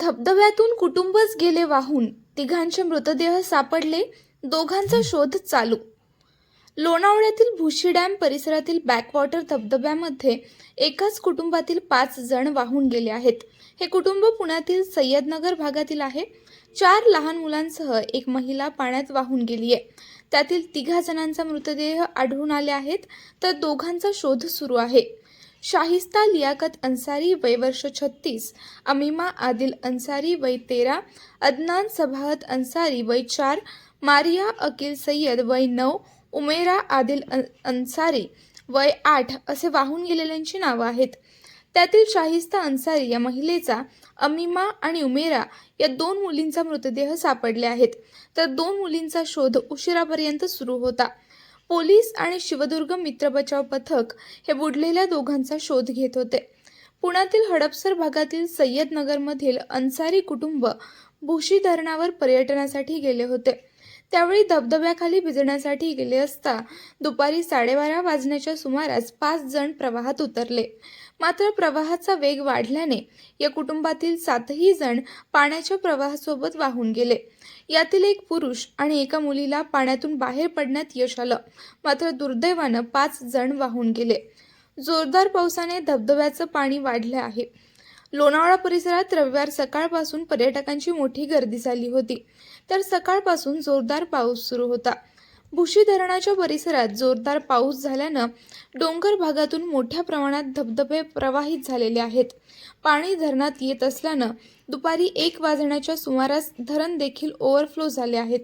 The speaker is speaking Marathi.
धबधब्यातून कुटुंबच गेले वाहून. तिघांचे मृतदेह सापडले. दोघांचा शोध चालू. लोणावळ्यातील भुशी डॅम परिसरातील बॅकवॉटर धबधब्यामध्ये एकाच कुटुंबातील पाच जण वाहून गेले आहेत. हे कुटुंब पुण्यातील सय्यदनगर भागातील आहे. चार लहान मुलांसह एक महिला पाण्यात वाहून गेली आहे. त्यातील तिघा जणांचा मृतदेह आढळून आले आहेत. तर दोघांचा शोध सुरू आहे. शाहिस्ता लियाकत अन्सारी वय वर्ष छत्तीस अमीमा आदिल अन्सारी वय तेरा अदनान सभाहत अन्सारी वय चार मारिया अकिल सय्यद वय नऊ उमेरा आदिल अन्सारी वय आठ असे वाहून गेलेल्यांची नावं आहेत. त्यातील शाहिस्ता अन्सारी या महिलेचा अमीमा आणि उमेरा या दोन मुलींचा मृतदेह सापडले आहेत. तर दोन मुलींचा शोध उशिरापर्यंत सुरू होता. पोलीस आणि शिवदुर्ग मित्र बचाव पथक हे बुडलेल्या दोघांचा शोध घेत होते. पुण्यातील हडपसर भागातील सय्यदनगरमधील अन्सारी कुटुंब भुशी धरणावर पर्यटनासाठी गेले होते. त्यावेळी धबधब्याखाली भिजण्यासाठी गेले असता दुपारी साडेबारा वाजण्याच्या सुमारास पाच जण प्रवाहात उतरले. मात्र प्रवाहाचा वेग वाढल्याने या कुटुंबातील सातही जण पाण्याच्या प्रवाहासोबत वाहून गेले. यातील एक पुरुष आणि एका मुलीला पाण्यातून बाहेर पडण्यात यश आलं. मात्र दुर्दैवानं पाच जण वाहून गेले. जोरदार पावसाने धबधब्याचं पाणी वाढलं आहे. लोणावळा परिसरात रविवार सकाळपासून पर्यटकांची मोठी गर्दी झाली होती. तर सकाळपासून जोरदार पाऊस सुरू होता. भुशी धरणाच्या परिसरात जोरदार पाऊस झाल्यानं डोंगर भागातून मोठ्या प्रमाणात धबधबे प्रवाहित झालेले आहेत. पाणी धरणात येत असल्यानं दुपारी एक वाजण्याच्या सुमारास धरण देखील ओव्हरफ्लो झाले आहेत.